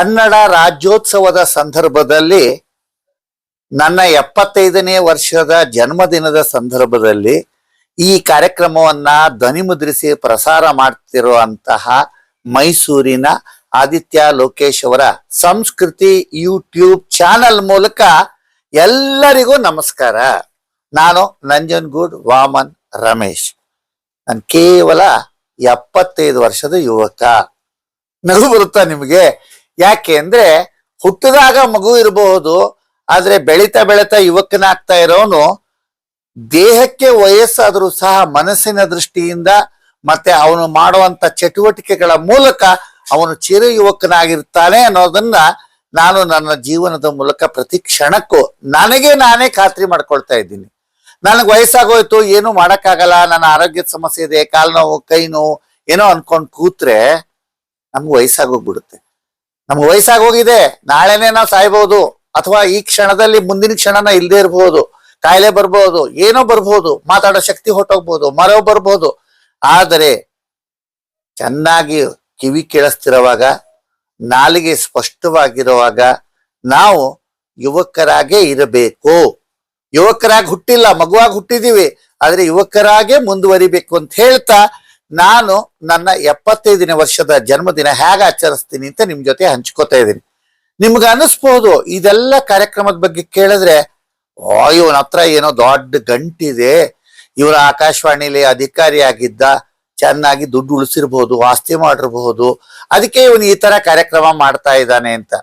ಕನ್ನಡ ರಾಜ್ಯೋತ್ಸವದ ಸಂದರ್ಭದಲ್ಲಿ ನನ್ನ ಎಪ್ಪತ್ತೈದನೇ ವರ್ಷದ ಜನ್ಮದಿನದ ಸಂದರ್ಭದಲ್ಲಿ ಈ ಕಾರ್ಯಕ್ರಮವನ್ನ ಧ್ವನಿಮುದ್ರಿಸಿ ಪ್ರಸಾರ ಮಾಡ್ತಿರುವಂತಹ ಮೈಸೂರಿನ ಆದಿತ್ಯ ಲೋಕೇಶ್ ಅವರ ಸಂಸ್ಕೃತಿ ಯೂಟ್ಯೂಬ್ ಚಾನಲ್ ಮೂಲಕ ಎಲ್ಲರಿಗೂ ನಮಸ್ಕಾರ. ನಾನು ನಂಜನ್ಗೂಡ್ ವಾಮನ್, ರಮೇಶ್. ನಾನು ಕೇವಲ ಎಪ್ಪತ್ತೈದು ವರ್ಷದ ಯುವಕ. ನಗು ಬರುತ್ತಾ ನಿಮಗೆ? ಯಾಕೆ ಅಂದ್ರೆ ಹುಟ್ಟಿದಾಗ ಮಗು ಇರಬಹುದು, ಆದ್ರೆ ಬೆಳೀತಾ ಬೆಳೀತಾ ಯುವಕನಾಗ್ತಾ ಇರೋನು ದೇಹಕ್ಕೆ ವಯಸ್ಸಾದರೂ ಸಹ ಮನಸ್ಸಿನ ದೃಷ್ಟಿಯಿಂದ ಮತ್ತೆ ಅವನು ಮಾಡುವಂತ ಚಟುವಟಿಕೆಗಳ ಮೂಲಕ ಅವನು ಚಿರ ಯುವಕನಾಗಿರ್ತಾನೆ ಅನ್ನೋದನ್ನ ನಾನು ನನ್ನ ಜೀವನದ ಮೂಲಕ ಪ್ರತಿ ಕ್ಷಣಕ್ಕೂ ನನಗೆ ನಾನೇ ಖಾತ್ರಿ ಮಾಡ್ಕೊಳ್ತಾ ಇದ್ದೀನಿ. ನನಗೆ ವಯಸ್ಸಾಗೋಯ್ತು, ಏನು ಮಾಡಕ್ಕಾಗಲ್ಲ, ನನ್ನ ಆರೋಗ್ಯದ ಸಮಸ್ಯೆ ಇದೆ ಕಾಲು ನೋವು ಕೈ ನೋವು ಏನೋ ಅನ್ಕೊಂಡು ಕೂತ್ರೆ ನಮ್ಗೆ ವಯಸ್ಸಾಗೋಗ್ಬಿಡುತ್ತೆ ನಮ್ಗೆ ವಯಸ್ಸಾಗೋಗಿದೆ ನಾಳೆನೆ ನಾವು ಸಾಯ್ಬಹುದು ಅಥವಾ ಈ ಕ್ಷಣದಲ್ಲಿ ಮುಂದಿನ ಕ್ಷಣನ ಇಲ್ಲದೆ ಇರಬಹುದು ಕಾಯಿಲೆ ಬರಬಹುದು ಏನೋ ಬರಬಹುದು ಮಾತಾಡೋ ಶಕ್ತಿ ಹೊಟ್ಟೋಗ್ಬಹುದು ಮರೋ ಬರಬಹುದು ಆದರೆ ಚೆನ್ನಾಗಿ ಕಿವಿ ಕೇಳಿಸ್ತಿರುವಾಗ, ನಾಲಿಗೆ ಸ್ಪಷ್ಟವಾಗಿರುವಾಗ ನಾವು ಯುವಕರಾಗೆ ಇರಬೇಕು. ಯುವಕರಾಗಿ ಹುಟ್ಟಿಲ್ಲ. ಮಗುವಾಗಿ ಹುಟ್ಟಿದೀವಿ. ಆದ್ರೆ ಯುವಕರಾಗೆ ಮುಂದುವರಿಬೇಕು ಅಂತ ಹೇಳ್ತಾ ನಾನು ನನ್ನ ಎಪ್ಪತ್ತೈದನೇ ವರ್ಷದ ಜನ್ಮದಿನ ಹೇಗೆ ಆಚರಿಸ್ತೀನಿ ಅಂತ ನಿಮ್ ಜೊತೆ ಹಂಚ್ಕೋತಾ ಇದ್ದೀನಿ. ನಿಮ್ಗೆ ಅನಿಸ್ಬಹುದು ಇದೆಲ್ಲ ಕಾರ್ಯಕ್ರಮದ ಬಗ್ಗೆ ಕೇಳಿದ್ರೆ ಓ ಇವನ ಹತ್ರ ಏನೋ ದೊಡ್ಡ ಗಂಟಿದೆ. ಇವರ ಆಕಾಶವಾಣಿಲಿ ಅಧಿಕಾರಿ ಆಗಿದ್ದ ಚೆನ್ನಾಗಿ ದುಡ್ಡು ಉಳಿಸಿರ್ಬಹುದು ಆಸ್ತಿ ಮಾಡಿರ್ಬಹುದು ಅದಕ್ಕೆ ಇವನು ಈ ತರ ಕಾರ್ಯಕ್ರಮ ಮಾಡ್ತಾ ಇದ್ದಾನೆ ಅಂತ.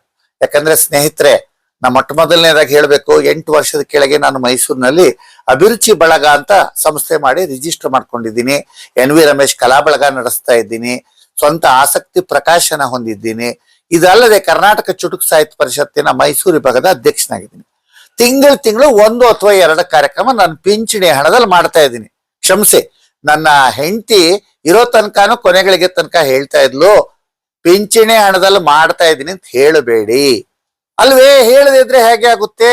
ಯಾಕಂದ್ರೆ, ಸ್ನೇಹಿತರೆ ನಾ ಮೊಟ್ಟ ಮೊದಲನೇದಾಗಿ ಹೇಳಬೇಕು, ಎಂಟು ವರ್ಷದ ಕೆಳಗೆ ನಾನು ಮೈಸೂರಿನಲ್ಲಿ ಅಭಿರುಚಿ ಬಳಗ ಅಂತ ಸಂಸ್ಥೆ ಮಾಡಿ ರಿಜಿಸ್ಟರ್ ಮಾಡ್ಕೊಂಡಿದ್ದೀನಿ. ಎನ್ ವಿ ರಮೇಶ್ ಕಲಾ ಬಳಗ ನಡೆಸ್ತಾ ಇದ್ದೀನಿ. ಸ್ವಂತ ಆಸಕ್ತಿ ಪ್ರಕಾಶನ ಹೊಂದಿದ್ದೀನಿ. ಇದಲ್ಲದೆ ಕರ್ನಾಟಕ ಚುಟುಕು ಸಾಹಿತ್ಯ ಪರಿಷತ್ತಿನ ಮೈಸೂರು ವಿಭಾಗದ ಅಧ್ಯಕ್ಷನಾಗಿದ್ದೀನಿ. ತಿಂಗಳು ತಿಂಗಳು ಒಂದು ಅಥವಾ ಎರಡು ಕಾರ್ಯಕ್ರಮ ನಾನು ಪಿಂಚಣಿ ಹಣದಲ್ಲಿ ಮಾಡ್ತಾ ಇದ್ದೀನಿ. ಕ್ಷಮಿಸಿ, ನನ್ನ ಹೆಂಡತಿ ಇರೋ ತನಕನೂ ಕೊನೆಗಳಿಗೆ ತನಕ ಹೇಳ್ತಾ ಇದ್ಲು, ಪಿಂಚಣಿ ಹಣದಲ್ಲಿ ಮಾಡ್ತಾ ಇದ್ದೀನಿ ಅಂತ ಹೇಳಬೇಡಿ. ಅಲ್ವೇ ಹೇಳದಿದ್ರೆ ಹೇಗೆ ಆಗುತ್ತೆ?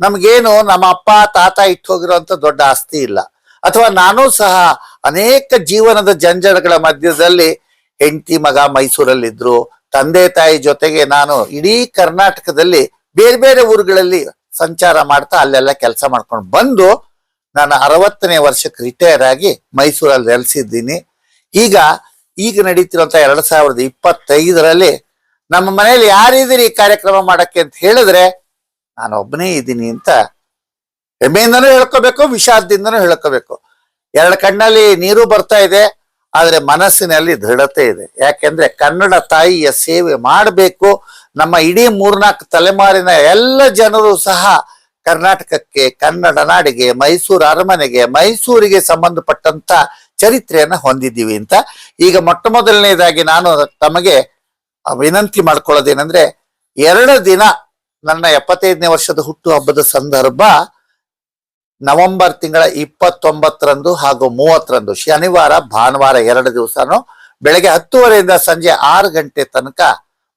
ನಮ್ಗೇನು, ನಮ್ಮ ಅಪ್ಪ, ತಾತ ಇಟ್ಟು ಹೋಗಿರುವಂತ ದೊಡ್ಡ ಆಸ್ತಿ ಇಲ್ಲ. ಅಥವಾ ನಾನು ಸಹ ಅನೇಕ ಜೀವನದ ಜಂಜಡಗಳ ಮಧ್ಯದಲ್ಲಿ ಹೆಂಡತಿ ಮಗ ಮೈಸೂರಲ್ಲಿದ್ರು, ತಂದೆ ತಾಯಿ ಜೊತೆಗೆ ನಾನು ಇಡೀ ಕರ್ನಾಟಕದಲ್ಲಿ ಬೇರೆ ಬೇರೆ ಊರುಗಳಲ್ಲಿ ಸಂಚಾರ ಮಾಡ್ತಾ ಅಲ್ಲೆಲ್ಲ ಕೆಲಸ ಮಾಡ್ಕೊಂಡು ಬಂದು ನಾನು ಅರವತ್ತನೇ ವರ್ಷಕ್ಕೆ ರಿಟೈರ್ ಆಗಿ ಮೈಸೂರಲ್ಲಿ ನೆಲೆಸಿದ್ದೀನಿ. ಈಗ ಈಗ ನಡೀತಿರುವಂತ ಎರಡ್ ಸಾವಿರದ ಇಪ್ಪತ್ತೈದರಲ್ಲಿ ನಮ್ಮ ಮನೆಯಲ್ಲಿ ಯಾರಿದ್ದೀರಿ ಈ ಕಾರ್ಯಕ್ರಮ ಮಾಡಕ್ಕೆ ಅಂತ ಹೇಳಿದ್ರೆ, ನಾನು ಒಬ್ಬನೇ ಇದ್ದೀನಿ ಅಂತ ಹೆಮ್ಮೆಯಿಂದನೂ ಹೇಳ್ಕೋಬೇಕು, ವಿಷಾದದಿಂದನೂ ಹೇಳ್ಕೋಬೇಕು. ಎರಡು ಕಣ್ಣಲ್ಲಿ ನೀರು ಬರ್ತಾ ಇದೆ, ಆದರೆ ಮನಸ್ಸಿನಲ್ಲಿ ದೃಢತೆ ಇದೆ. ಯಾಕೆಂದ್ರೆ ಕನ್ನಡ ತಾಯಿಯ ಸೇವೆ ಮಾಡಬೇಕು, ನಮ್ಮ ಇಡೀ ಮೂರ್ನಾಲ್ಕು ತಲೆಮಾರಿನ ಎಲ್ಲ ಜನರು ಸಹ ಕರ್ನಾಟಕಕ್ಕೆ, ಕನ್ನಡ ನಾಡಿಗೆ, ಮೈಸೂರು ಅರಮನೆಗೆ, ಮೈಸೂರಿಗೆ ಸಂಬಂಧಪಟ್ಟಂತ ಚರಿತ್ರೆಯನ್ನು ಹೊಂದಿದ್ದೀವಿ ಅಂತ. ಈಗ ಮೊಟ್ಟ ಮೊದಲನೇದಾಗಿ ನಾನು ತಮಗೆ ವಿನಂತಿ ಮಾಡ್ಕೊಳ್ಳೋದೇನೆಂದ್ರೆ ಎರಡು ದಿನ ನನ್ನ ಎಪ್ಪತ್ತೈದನೇ ವರ್ಷದ ಹುಟ್ಟು ಹಬ್ಬದ ಸಂದರ್ಭ ನವೆಂಬರ್ ತಿಂಗಳ ಇಪ್ಪತ್ತೊಂಬತ್ತರಂದು ಹಾಗೂ ಮೂವತ್ತರಂದು ಶನಿವಾರ, ಭಾನುವಾರ ಎರಡು ದಿವಸನು ಬೆಳಗ್ಗೆ ಹತ್ತುವರೆಯಿಂದ ಸಂಜೆ ಆರು ಗಂಟೆ ತನಕ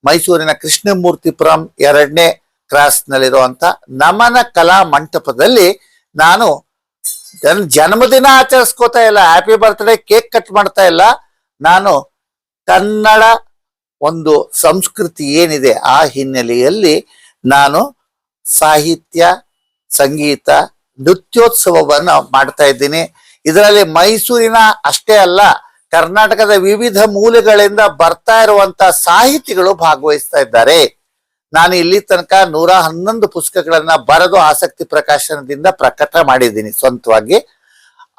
ಮೈಸೂರಿನ ಕೃಷ್ಣಮೂರ್ತಿಪುರಂ ಎರಡನೇ ಕ್ರಾಸ್ ನಲ್ಲಿರುವಂತ ನಮನ ಕಲಾ ಮಂಟಪದಲ್ಲಿ ನಾನು ನನ್ನ ಜನ್ಮದಿನ ಆಚರಿಸ್ಕೋತಾ ಇಲ್ಲ ಹ್ಯಾಪಿ ಬರ್ತ್ಡೇ ಕೇಕ್ ಕಟ್ ಮಾಡ್ತಾ ಇಲ್ಲ. ನಾನು ಕನ್ನಡ ಒಂದು ಸಂಸ್ಕೃತಿ ಏನಿದೆ ಆ ಹಿನ್ನೆಲೆಯಲ್ಲಿ ನಾನು ಸಾಹಿತ್ಯ, ಸಂಗೀತ, ನೃತ್ಯೋತ್ಸವವನ್ನು ಮಾಡ್ತಾ ಇದ್ದೀನಿ. ಇದರಲ್ಲಿ ಮೈಸೂರಿನ ಅಷ್ಟೇ ಅಲ್ಲ, ಕರ್ನಾಟಕದ ವಿವಿಧ ಮೂಲೆಗಳಿಂದ ಬರ್ತಾ ಇರುವಂತ ಸಾಹಿತಿಗಳು ಭಾಗವಹಿಸ್ತಾ ಇದ್ದಾರೆ. ನಾನು ಇಲ್ಲಿ ತನಕ ನೂರ ಹನ್ನೊಂದು ಪುಸ್ತಕಗಳನ್ನ ಬರೆದು ಆಸಕ್ತಿ ಪ್ರಕಾಶನದಿಂದ ಪ್ರಕಟ ಮಾಡಿದ್ದೀನಿ ಸ್ವಂತವಾಗಿ.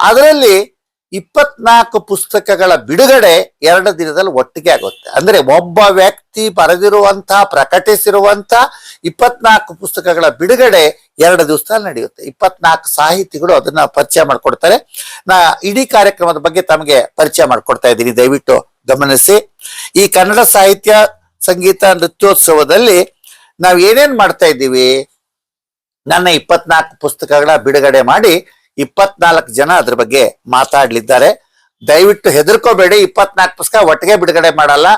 ಅದರಲ್ಲಿ ಇಪ್ಪತ್ನಾಲ್ಕು ಪುಸ್ತಕಗಳ ಬಿಡುಗಡೆ ಎರಡು ದಿನದಲ್ಲಿ ಒಟ್ಟಿಗೆ ಆಗುತ್ತೆ. ಅಂದ್ರೆ ಒಬ್ಬ ವ್ಯಕ್ತಿ ಬರೆದಿರುವಂತಹ ಪ್ರಕಟಿಸಿರುವಂತ ಇಪ್ಪತ್ನಾಲ್ಕು ಪುಸ್ತಕಗಳ ಬಿಡುಗಡೆ ಎರಡು ದಿವಸದಲ್ಲಿ ನಡೆಯುತ್ತೆ. ಇಪ್ಪತ್ನಾಲ್ಕು ಸಾಹಿತಿಗಳು ಅದನ್ನ ಪರಿಚಯ ಮಾಡ್ಕೊಡ್ತಾರೆ. ನಾ ಇಡೀ ಕಾರ್ಯಕ್ರಮದ ಬಗ್ಗೆ ತಮಗೆ ಪರಿಚಯ ಮಾಡಿಕೊಡ್ತಾ ಇದ್ದೀನಿ. ದಯವಿಟ್ಟು ಗಮನಿಸಿ. ಈ ಕನ್ನಡ ಸಾಹಿತ್ಯ, ಸಂಗೀತ, ನೃತ್ಯೋತ್ಸವದಲ್ಲಿ ನಾವು ಏನೇನ್ ಮಾಡ್ತಾ ಇದ್ದೀವಿ? ನನ್ನ ಇಪ್ಪತ್ನಾಲ್ಕು ಪುಸ್ತಕಗಳ ಬಿಡುಗಡೆ ಮಾಡಿ ಇಪ್ಪತ್ನಾಲ್ಕು ಜನ ಅದ್ರ ಬಗ್ಗೆ ಮಾತಾಡ್ಲಿದ್ದಾರೆ. ದಯವಿಟ್ಟು ಹೆದರ್ಕೋಬೇಡಿ, ಇಪ್ಪತ್ನಾಲ್ಕು ಪುಸ್ತಕ ಒಟ್ಟಿಗೆ ಬಿಡುಗಡೆ ಮಾಡಲ್ಲ.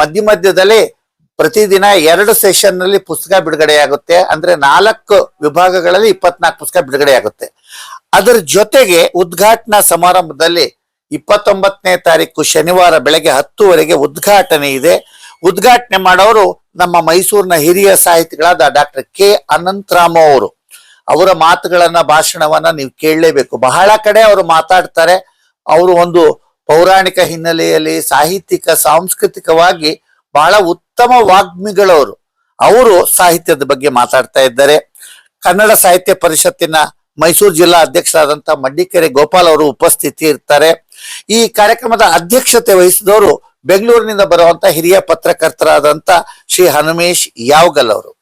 ಮಧ್ಯ ಮಧ್ಯದಲ್ಲಿ ಪ್ರತಿದಿನ ಎರಡು ಸೆಷನ್ನಲ್ಲಿ ಪುಸ್ತಕ ಬಿಡುಗಡೆಯಾಗುತ್ತೆ. ಅಂದ್ರೆ ನಾಲ್ಕು ವಿಭಾಗಗಳಲ್ಲಿ ಇಪ್ಪತ್ನಾಲ್ಕು ಪುಸ್ತಕ ಬಿಡುಗಡೆಯಾಗುತ್ತೆ. ಅದರ ಜೊತೆಗೆ ಉದ್ಘಾಟನಾ ಸಮಾರಂಭದಲ್ಲಿ ಇಪ್ಪತ್ತೊಂಬತ್ತನೇ ತಾರೀಕು ಶನಿವಾರ ಬೆಳಗ್ಗೆ ಹತ್ತುವರೆಗೆ ಉದ್ಘಾಟನೆ ಇದೆ. ಉದ್ಘಾಟನೆ ಮಾಡೋರು ನಮ್ಮ ಮೈಸೂರಿನ ಹಿರಿಯ ಸಾಹಿತಿಗಳಾದ ಡಾಕ್ಟರ್ ಕೆ ಅನಂತರಾಮ ಅವರು. ಅವರ ಮಾತುಗಳನ್ನ, ಭಾಷಣವನ್ನ ನೀವು ಕೇಳಲೇಬೇಕು. ಬಹಳ ಕಡೆ ಅವರು ಮಾತಾಡ್ತಾರೆ. ಅವರು ಒಂದು ಪೌರಾಣಿಕ ಹಿನ್ನೆಲೆಯಲ್ಲಿ ಸಾಹಿತ್ಯಿಕ, ಸಾಂಸ್ಕೃತಿಕವಾಗಿ ಬಹಳ ಉತ್ತಮ ವಾಗ್ಮಿಗಳವರು. ಅವರು ಸಾಹಿತ್ಯದ ಬಗ್ಗೆ ಮಾತಾಡ್ತಾ ಇದ್ದಾರೆ. ಕನ್ನಡ ಸಾಹಿತ್ಯ ಪರಿಷತ್ತಿನ ಮೈಸೂರು ಜಿಲ್ಲಾ ಅಧ್ಯಕ್ಷರಾದಂತ ಮಡ್ಡಿಕೆರೆ ಗೋಪಾಲ್ ಅವರು ಉಪಸ್ಥಿತಿ ಇರ್ತಾರೆ. ಈ ಕಾರ್ಯಕ್ರಮದ ಅಧ್ಯಕ್ಷತೆ ವಹಿಸಿದವರು ಬೆಂಗಳೂರಿನಿಂದ ಬರುವಂತ ಹಿರಿಯ ಪತ್ರಕರ್ತರಾದಂತ ಶ್ರೀ ಹನುಮೇಶ್ ಯಾವಗಲ್ ಅವರು.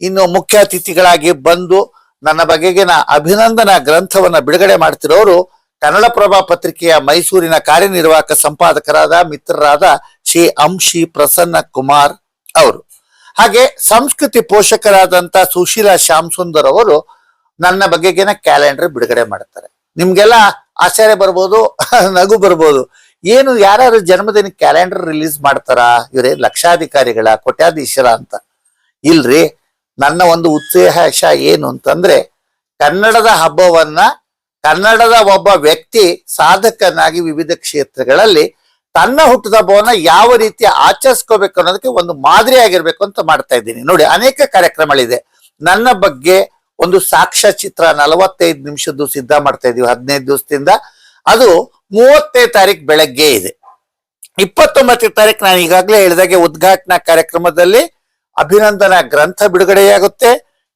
ಇನ್ನು ಮುಖ್ಯ ಅತಿಥಿಗಳಾಗಿ ಬಂದು ನನ್ನ ಬಗೆಗಿನ ಅಭಿನಂದನಾ ಗ್ರಂಥವನ್ನ ಬಿಡುಗಡೆ ಮಾಡ್ತಿರೋರು ಕನ್ನಡಪ್ರಭ ಪತ್ರಿಕೆಯ ಮೈಸೂರಿನ ಕಾರ್ಯನಿರ್ವಾಹಕ ಸಂಪಾದಕರಾದ ಮಿತ್ರರಾದ ಶ್ರೀ ಅಂಶಿ ಪ್ರಸನ್ನ ಕುಮಾರ್ ಅವರು. ಹಾಗೆ ಸಂಸ್ಕೃತಿ ಪೋಷಕರಾದಂತ ಸುಶೀಲಾ ಶ್ಯಾಮ್ ಸುಂದರ್ ಅವರು ನನ್ನ ಬಗೆಗಿನ ಕ್ಯಾಲೆಂಡರ್ ಬಿಡುಗಡೆ ಮಾಡ್ತಾರೆ. ನಿಮ್ಗೆಲ್ಲ ಆಶ್ಚರ್ಯ ಬರ್ಬೋದು, ನಗು ಬರ್ಬೋದು. ಏನು ಯಾರು ಜನ್ಮದಿನ ಕ್ಯಾಲೆಂಡರ್ ರಿಲೀಸ್ ಮಾಡ್ತಾರಾ? ಇವರೇ ಲಕ್ಷಾಧಿಕಾರಿಗಳ, ಕೋಟ್ಯಾಧೀಶರ ಅಂತ. ಇಲ್ರಿ ನನ್ನ ಒಂದು ಉದ್ದೇಶ ಏನು ಅಂತಂದ್ರೆ, ಕನ್ನಡದ ಹಬ್ಬವನ್ನ ಕನ್ನಡದ ಒಬ್ಬ ವ್ಯಕ್ತಿ ಸಾಧಕನಾಗಿ ವಿವಿಧ ಕ್ಷೇತ್ರಗಳಲ್ಲಿ ತನ್ನ ಹುಟ್ಟುಹಬ್ಬವನ್ನ ಯಾವ ರೀತಿ ಆಚರಿಸ್ಕೋಬೇಕು ಅನ್ನೋದಕ್ಕೆ ಒಂದು ಮಾದರಿ ಅಂತ ಮಾಡ್ತಾ ಇದ್ದೀನಿ. ನೋಡಿ, ಅನೇಕ ಕಾರ್ಯಕ್ರಮಗಳಿದೆ. ನನ್ನ ಬಗ್ಗೆ ಒಂದು ಸಾಕ್ಷ್ಯಚಿತ್ರ ನಲವತ್ತೈದು ನಿಮಿಷದ್ದು ಸಿದ್ಧ ಮಾಡ್ತಾ ಇದೀವಿ ಹದಿನೈದು ದಿವಸದಿಂದ. ಅದು ಮೂವತ್ತೈದು ತಾರೀಕು ಬೆಳಗ್ಗೆ ಇದೆ. ಇಪ್ಪತ್ತೊಂಬತ್ತನೇ ತಾರೀಕು ನಾನು ಈಗಾಗಲೇ ಹೇಳಿದಾಗೆ ಉದ್ಘಾಟನಾ ಕಾರ್ಯಕ್ರಮದಲ್ಲಿ ಅಭಿನಂದನಾ ಗ್ರಂಥ ಬಿಡುಗಡೆಯಾಗುತ್ತೆ,